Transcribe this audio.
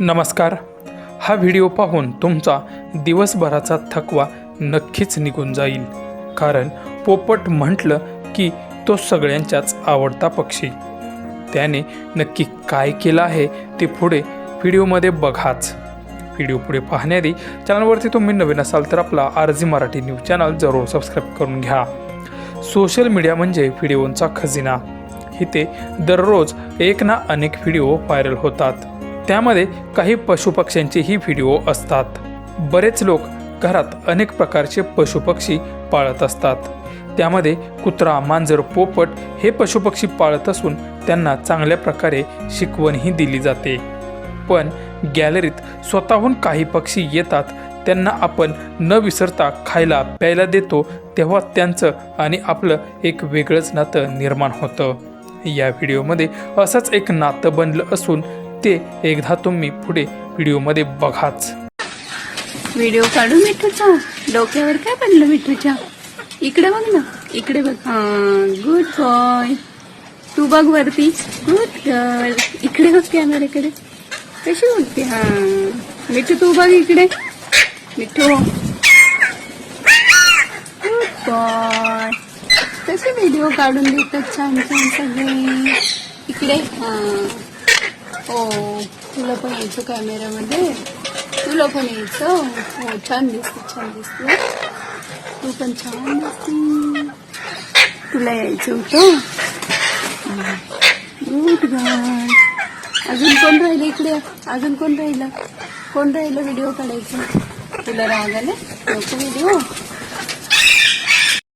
नमस्कार. हा व्हिडिओ पाहून तुमचा दिवसभराचा थकवा नक्कीच निघून जाईल. कारण पोपट म्हटलं की तो सगळ्यांच्याच आवडता पक्षी. त्याने नक्की काय केलं आहे ते पुढे व्हिडिओमध्ये बघाच. व्हिडिओ पुढे पाहण्याआधी चॅनलवरती तुम्ही नवीन असाल तर आपला R G Marathi news channel जरूर सबस्क्राईब करून घ्या. सोशल मीडिया म्हणजे व्हिडिओंचा खजिना. इथे दररोज एक ना अनेक व्हिडिओ व्हायरल होतात. त्यामध्ये काही पशुपक्ष्यांचेही व्हिडिओ असतात. बरेच लोक घरात अनेक प्रकारचे पशुपक्षी पाळत असतात. त्यामध्ये कुत्रा मांजर पोपट हे पशुपक्षी पाळत असून त्यांना चांगल्या प्रकारे शिकवणही दिली जाते. पण गॅलरीत स्वतःहून काही पक्षी येतात त्यांना आपण न विसरता खायला प्यायला देतो तेव्हा त्यांचं आणि आपलं एक वेगळंच नातं निर्माण होतं. या व्हिडिओमध्ये असंच एक नातं बनलं असून ते एकदा तुम्ही पुढे व्हिडिओमध्ये बघाच. व्हिडिओ काढू मिठूचा डोक्यावर काय पडलं मिठूच्या? इकडे बघ ना इकडे बघ. हा गुड बॉय तू बघ वरती. गुड गर्ल इकडे बघ कॅमेऱ्याकडे कशी बोलते हा. मिठू तू बघ इकडे. मिठू. गुड बॉय कसे व्हिडिओ काढून देतात छान छान सगळे? इकडे. हा. हो. तुला पण यायचं कॅमेऱ्यामध्ये तुला पण यायचं? हो छान दिसते छान दिसते. तू पण छान दिसते. तुला यायचं होतं? गुड गाय अजून कोण राहिलं इकडे? अजून कोण राहिलं? कोण राहिलं? व्हिडिओ काढायचं? तुला राग आले? नको व्हिडिओ.